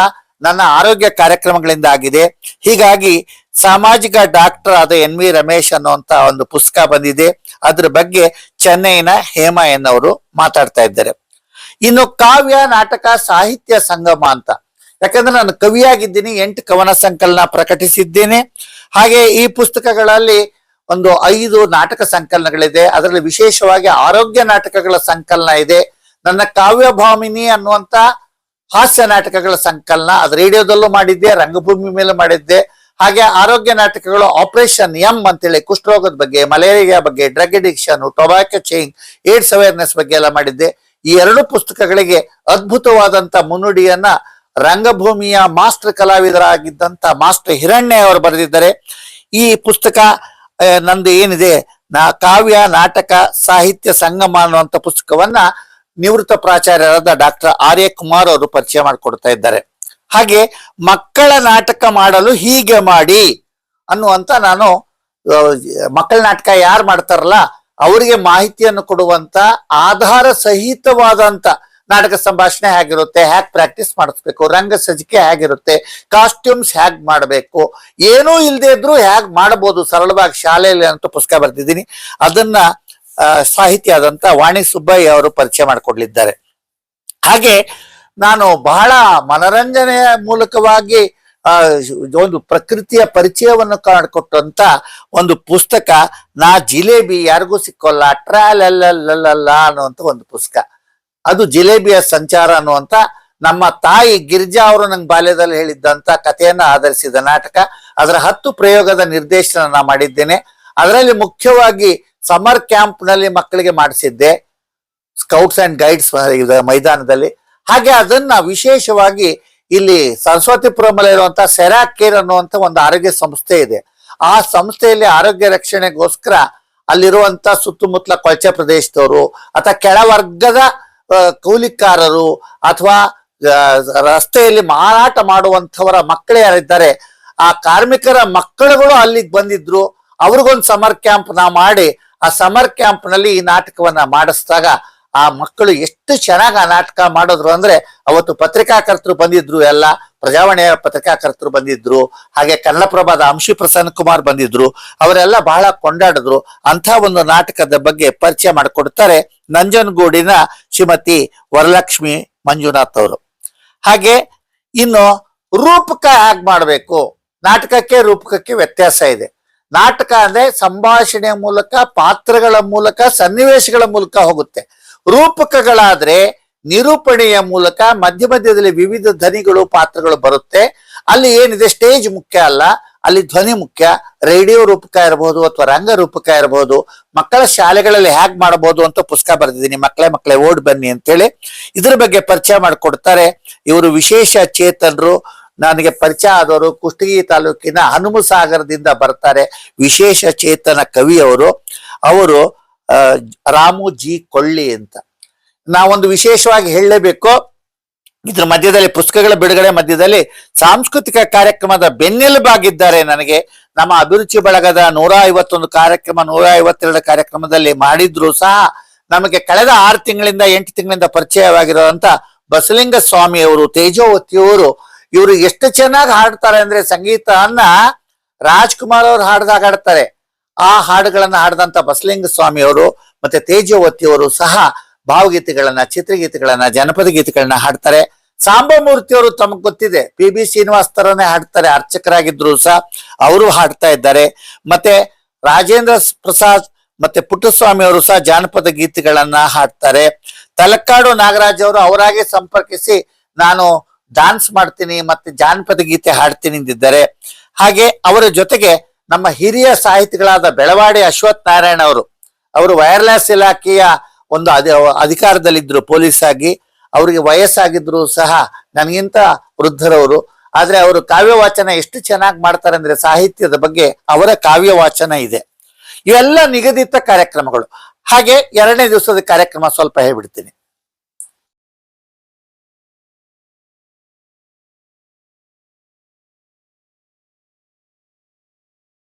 ನನ್ನ ಆರೋಗ್ಯ ಕಾರ್ಯಕ್ರಮಗಳಿಂದ ಆಗಿದೆ. ಹೀಗಾಗಿ ಸಾಮಾಜಿಕ ಡಾಕ್ಟರ್ ಆದ ಎನ್ ವಿ ರಮೇಶ್ ಅನ್ನುವಂತ ಒಂದು ಪುಸ್ತಕ ಬಂದಿದೆ. ಅದ್ರ ಬಗ್ಗೆ ಚೆನ್ನೈನ ಹೇಮಾ ಎನ್ನವರು ಮಾತಾಡ್ತಾ ಇದ್ದಾರೆ. ಇನ್ನು ಕಾವ್ಯ ನಾಟಕ ಸಾಹಿತ್ಯ ಸಂಗಮ ಅಂತ. ಯಾಕಂದ್ರೆ ನಾನು ಕವಿಯಾಗಿದ್ದೀನಿ, ಎಂಟು ಕವನ ಸಂಕಲನ ಪ್ರಕಟಿಸಿದ್ದೇನೆ. ಹಾಗೆ ಈ ಪುಸ್ತಕಗಳಲ್ಲಿ ಒಂದು ಐದು ನಾಟಕ ಸಂಕಲನಗಳಿದೆ. ಅದರಲ್ಲಿ ವಿಶೇಷವಾಗಿ ಆರೋಗ್ಯ ನಾಟಕಗಳ ಸಂಕಲನ ಇದೆ. ನನ್ನ ಕಾವ್ಯ ಭಾಮಿನಿ ಅನ್ನುವಂತ ಹಾಸ್ಯ ನಾಟಕಗಳ ಸಂಕಲನ. ಅದು ರೇಡಿಯೋದಲ್ಲೂ ಮಾಡಿದ್ದೆ, ರಂಗಭೂಮಿ ಮೇಲೆ ಮಾಡಿದ್ದೆ. ಹಾಗೆ ಆರೋಗ್ಯ ನಾಟಕಗಳು ಆಪರೇಷನ್ ಎಂ ಅಂತೇಳಿ ಕುಷ್ಠರೋಗದ ಬಗ್ಗೆ, ಮಲೇರಿಯಾ ಬಗ್ಗೆ drug addiction tobacco change AIDS awareness ಬಗ್ಗೆ ಎಲ್ಲ ಮಾಡಿದ್ದೆ. ಈ ಎರಡು ಪುಸ್ತಕಗಳಿಗೆ ಅದ್ಭುತವಾದಂತ ಮುನ್ನುಡಿಯನ್ನ ರಂಗಭೂಮಿಯ ಮಾಸ್ಟರ್ ಕಲಾವಿದರಾಗಿದ್ದಂತ ಮಾಸ್ಟರ್ ಹಿರಣ್ಯ ಅವರು ಬರೆದಿದ್ದಾರೆ. ಈ ಪುಸ್ತಕ ನಂದು ಏನಿದೆ, ನಾ ಕಾವ್ಯ, ನಾಟಕ, ಸಾಹಿತ್ಯ ಸಂಗಮ ಅನ್ನುವಂತ ಪುಸ್ತಕವನ್ನ ನಿವೃತ್ತ ಪ್ರಾಚಾರ್ಯರಾದ ಡಾಕ್ಟರ್ ಆರ್ಯ ಕುಮಾರ್ ಅವರು ಪರಿಚಯ ಮಾಡಿಕೊಡ್ತಾ ಇದ್ದಾರೆ. ಹಾಗೆ ಮಕ್ಕಳ ನಾಟಕ ಮಾಡಲು ಹೀಗೆ ಮಾಡಿ ಅನ್ನುವಂತ ನಾನು ಮಕ್ಕಳ ನಾಟಕ ಯಾರು ಮಾಡ್ತಾರಲ್ಲ, ಅವರಿಗೆ ಮಾಹಿತಿಯನ್ನು ಕೊಡುವಂತ ಆಧಾರ ಸಹಿತವಾದಂತ ನಾಟಕ ಸಂಭಾಷಣೆ ಹೇಗಿರುತ್ತೆ ಹ್ಯಾಕ್ ಪ್ರಾಕ್ಟೀಸ್ ಮಾಡಿಸ್ಬೇಕು, ರಂಗ ಸಜ್ಜಿಕೆ ಹೇಗಿರುತ್ತೆ ಕಾಸ್ಟ್ಯೂಮ್ಸ್ ಹ್ಯಾಗ್ ಮಾಡಬೇಕು, ಏನೂ ಇಲ್ಲದೆ ಇದ್ರೂ ಹ್ಯಾಗ್ ಮಾಡಬಹುದು ಸರಳವಾಗಿ ಶಾಲೆಯಲ್ಲಿ ಅಂತ ಪುಸ್ತಕ ಬರ್ತಿದ್ದೀನಿ. ಅದನ್ನ ಸಾಹಿತಿ ಆದಂತ ವಾಣಿ ಸುಬ್ಬಯ್ಯ ಅವರು ಪರಿಚಯ ಮಾಡಿಕೊಡ್ಲಿದ್ದಾರೆ. ಹಾಗೆ ನಾನು ಬಹಳ ಮನರಂಜನೆಯ ಮೂಲಕವಾಗಿ ಒಂದು ಪ್ರಕೃತಿಯ ಪರಿಚಯವನ್ನು ಕಾಣಿಕೊಟ್ಟಂತ ಒಂದು ಪುಸ್ತಕ, ನಾ ಜಿಲೇಬಿ ಯಾರಿಗೂ ಸಿಕ್ಕೋಲ್ಲ ಟ್ರಾಲಲ್ಲ ಅನ್ನುವಂತ ಒಂದು ಪುಸ್ತಕ. ಅದು ಜಿಲೇಬಿಯ ಸಂಚಾರ ಅನ್ನುವಂತ ನಮ್ಮ ತಾಯಿ ಗಿರಿಜಾ ಅವರು ನಂಗೆ ಬಾಲ್ಯದಲ್ಲಿ ಹೇಳಿದ್ದಂತ ಕಥೆಯನ್ನು ಆಧರಿಸಿದ ನಾಟಕ. ಅದರ ಹತ್ತು ಪ್ರಯೋಗದ ನಿರ್ದೇಶನ ನಾ ಮಾಡಿದ್ದೇನೆ. ಅದರಲ್ಲಿ ಮುಖ್ಯವಾಗಿ ಸಮರ್ ಕ್ಯಾಂಪ್ನಲ್ಲಿ ಮಕ್ಕಳಿಗೆ ಮಾಡಿಸಿದ್ದೆ. ಸ್ಕೌಟ್ಸ್ ಅಂಡ್ ಗೈಡ್ಸ್ ಮೈದಾನದಲ್ಲಿ. ಹಾಗೆ ಅದನ್ನ ವಿಶೇಷವಾಗಿ ಇಲ್ಲಿ ಸರಸ್ವತಿಪುರಮಲ್ಲಿ ಇರುವಂತಹ ಸೆರಾಕ್ ಕೇರ್ ಅನ್ನುವಂತ ಒಂದು ಆರೋಗ್ಯ ಸಂಸ್ಥೆ ಇದೆ. ಆ ಸಂಸ್ಥೆಯಲ್ಲಿ ಆರೋಗ್ಯ ರಕ್ಷಣೆಗೋಸ್ಕರ ಅಲ್ಲಿರುವಂತ ಸುತ್ತಮುತ್ತಲ ಕೊಳಚೆ ಪ್ರದೇಶದವರು ಅಥವಾ ಕೆಳವರ್ಗದ ಕೂಲಿಕಾರರು ಅಥವಾ ರಸ್ತೆಯಲ್ಲಿ ಮಾರಾಟ ಮಾಡುವಂತವರ ಮಕ್ಕಳು ಯಾರಿದ್ದಾರೆ, ಆ ಕಾರ್ಮಿಕರ ಮಕ್ಕಳುಗಳು ಅಲ್ಲಿಗೆ ಬಂದಿದ್ರು, ಅವ್ರಿಗೊಂದು ಸಮರ್ ಕ್ಯಾಂಪ್ ನಾ ಮಾಡಿ, ಆ ಸಮರ್ ಕ್ಯಾಂಪ್ನಲ್ಲಿ ಈ ನಾಟಕವನ್ನ ಮಾಡಿಸಿದಾಗ ಆ ಮಕ್ಕಳು ಎಷ್ಟು ಚೆನ್ನಾಗಿ ಆ ನಾಟಕ ಮಾಡಿದ್ರು ಅಂದ್ರೆ ಅವತ್ತು ಪತ್ರಿಕಾಕರ್ತರು ಬಂದಿದ್ರು ಎಲ್ಲ, ಪ್ರಜಾವಾಣಿಯ ಪತ್ರಿಕಾಕರ್ತರು ಬಂದಿದ್ರು, ಹಾಗೆ ಕನ್ನಡಪ್ರಭಾದ ಅಂಶಿ ಪ್ರಸನ್ನ ಕುಮಾರ್ ಬಂದಿದ್ರು, ಅವರೆಲ್ಲ ಬಹಳ ಕೊಂಡಾಡಿದ್ರು. ಅಂತ ಒಂದು ನಾಟಕದ ಬಗ್ಗೆ ಪರಿಚಯ ಮಾಡಿಕೊಡ್ತಾರೆ ನಂಜನಗೂಡಿನ ಶ್ರೀಮತಿ ವರಲಕ್ಷ್ಮಿ ಮಂಜುನಾಥ್ ಅವರು. ಹಾಗೆ ಇನ್ನು ರೂಪಕ ಹೇಗ್ ಮಾಡಬೇಕು? ನಾಟಕಕ್ಕೆ ರೂಪಕಕ್ಕೆ ವ್ಯತ್ಯಾಸ ಇದೆ. ನಾಟಕ ಅಂದ್ರೆ ಸಂಭಾಷಣೆಯ ಮೂಲಕ, ಪಾತ್ರಗಳ ಮೂಲಕ, ಸನ್ನಿವೇಶಗಳ ಮೂಲಕ ಹೋಗುತ್ತೆ. ರೂಪಕಗಳಾದ್ರೆ ನಿರೂಪಣೆಯ ಮೂಲಕ ಮಧ್ಯ ಮಧ್ಯದಲ್ಲಿ ವಿವಿಧ ಧ್ವನಿಗಳು, ಪಾತ್ರಗಳು ಬರುತ್ತೆ. ಅಲ್ಲಿ ಏನಿದೆ? ಸ್ಟೇಜ್ ಮುಖ್ಯ ಅಲ್ಲ. ಅಲ್ಲಿ ಧ್ವನಿ ಮುಖ್ಯ. ರೇಡಿಯೋ ರೂಪಕ ಇರಬಹುದು ಅಥವಾ ರಂಗ ರೂಪಕ ಇರಬಹುದು ಮಕ್ಕಳ ಶಾಲೆಗಳಲ್ಲಿ ಹ್ಯಾಗ್ ಮಾಡಬಹುದು ಅಂತ ಪುಸ್ತಕ ಬರೆದಿದ್ದೀನಿ. ಮಕ್ಕಳೇ ಮಕ್ಕಳೇ, ಓಡ್ ಬನ್ನಿ ಅಂತೇಳಿ ಇದ್ರ ಬಗ್ಗೆ ಪರಿಚಯ ಮಾಡಿಕೊಡ್ತಾರೆ. ಇವರು ವಿಶೇಷ ಚೇತನರು. ನನಗೆ ಪರಿಚಯ ಆದವರು ಕುಷ್ಟಗಿ ತಾಲೂಕಿನ ಹನುಮಸಾಗರದಿಂದ ಬರ್ತಾರೆ ವಿಶೇಷ ಚೇತನ ಕವಿಯವರು ಅವರು ರಾಮು ಜಿ ಕೊಳ್ಳಿ ಅಂತ. ನಾವೊಂದು ವಿಶೇಷವಾಗಿ ಹೇಳಲೇಬೇಕು, ಇದ್ರ ಮಧ್ಯದಲ್ಲಿ, ಪುಸ್ತಕಗಳ ಬಿಡುಗಡೆ ಮಧ್ಯದಲ್ಲಿ ಸಾಂಸ್ಕೃತಿಕ ಕಾರ್ಯಕ್ರಮದ ಬೆನ್ನೆಲುಬಾಗಿದ್ದಾರೆ ನನಗೆ. ನಮ್ಮ ಅಭಿರುಚಿ ಬಳಗದ ನೂರ ಐವತ್ತೊಂದು ಕಾರ್ಯಕ್ರಮ ನೂರ ಐವತ್ತೆರಡು ಕಾರ್ಯಕ್ರಮದಲ್ಲಿ ಮಾಡಿದ್ರು ಸಹ ನಮಗೆ ಕಳೆದ ಆರು ತಿಂಗಳಿಂದ, ಎಂಟು ತಿಂಗಳಿಂದ ಪರಿಚಯವಾಗಿರುವಂತ ಬಸಲಿಂಗ ಸ್ವಾಮಿ ಅವರು ತೇಜೋವತಿಯವರು, ಇವರು ಎಷ್ಟು ಚೆನ್ನಾಗಿ ಹಾಡ್ತಾರೆ ಅಂದ್ರೆ ಸಂಗೀತವನ್ನ ರಾಜ್ಕುಮಾರ್ ಅವರು ಹಾಡ್ದಾಗ ಹಾಡ್ತಾರೆ. ಆ ಹಾಡುಗಳನ್ನ ಹಾಡಿದಂತ ಬಸಲಿಂಗ ಸ್ವಾಮಿ ಅವರು ಮತ್ತೆ ತೇಜವತಿಯವರು ಸಹ ಭಾವಗೀತೆಗಳನ್ನ, ಚಿತ್ರಗೀತೆಗಳನ್ನ, ಜನಪದ ಗೀತೆಗಳನ್ನ ಹಾಡ್ತಾರೆ. ಸಾಂಬಮೂರ್ತಿಯವರು ತಮಗ್ ಗೊತ್ತಿದೆ ಪಿ ಬಿ ಶ್ರೀನಿವಾಸ್ ತರನೇ ಹಾಡ್ತಾರೆ, ಅರ್ಚಕರಾಗಿದ್ರು ಸಹ ಅವರು ಹಾಡ್ತಾ ಇದ್ದಾರೆ. ಮತ್ತೆ ರಾಜೇಂದ್ರ ಪ್ರಸಾದ್ ಮತ್ತೆ ಪುಟ್ಟಸ್ವಾಮಿ ಅವರು ಸಹ ಜಾನಪದ ಗೀತೆಗಳನ್ನ ಹಾಡ್ತಾರೆ. ತಲಕಾಡು ನಾಗರಾಜ್ ಅವರು ಅವರಾಗೆ ಸಂಪರ್ಕಿಸಿ ನಾನು ಡಾನ್ಸ್ ಮಾಡ್ತೀನಿ ಮತ್ತೆ ಜಾನಪದ ಗೀತೆ ಹಾಡ್ತೀನಿ ಎಂದಿದ್ದಾರೆ ಹಾಗೆ ಅವರ ಜೊತೆಗೆ ನಮ್ಮ ಹಿರಿಯ ಸಾಹಿತಿಗಳಾದ ಬೆಳವಾಡಿ ಅಶ್ವಥ್ ನಾರಾಯಣ ಅವರು ಅವರು ವೈರ್ಲೆಸ್ ಇಲಾಖೆಯ ಒಂದು ಅಧಿ, ಅಧಿಕಾರದಲ್ಲಿದ್ದರು ಪೊಲೀಸ್ ಆಗಿ ಅವರಿಗೆ ವಯಸ್ಸಾಗಿದ್ರು ಸಹ ನನಗಿಂತ ವೃದ್ಧರವರು. ಆದ್ರೆ ಅವರು ಕಾವ್ಯ ವಾಚನ ಎಷ್ಟು ಚೆನ್ನಾಗಿ ಮಾಡ್ತಾರೆ ಅಂದ್ರೆ ಸಾಹಿತ್ಯದ ಬಗ್ಗೆ ಅವರ ಕಾವ್ಯ ವಾಚನ ಇದೆ. ಇವೆಲ್ಲ ನಿಗದಿತ ಕಾರ್ಯಕ್ರಮಗಳು. ಹಾಗೆ ಎರಡನೇ ದಿವಸದ ಕಾರ್ಯಕ್ರಮ ಸ್ವಲ್ಪ ಹೇಳ್ಬಿಡ್ತೀನಿ.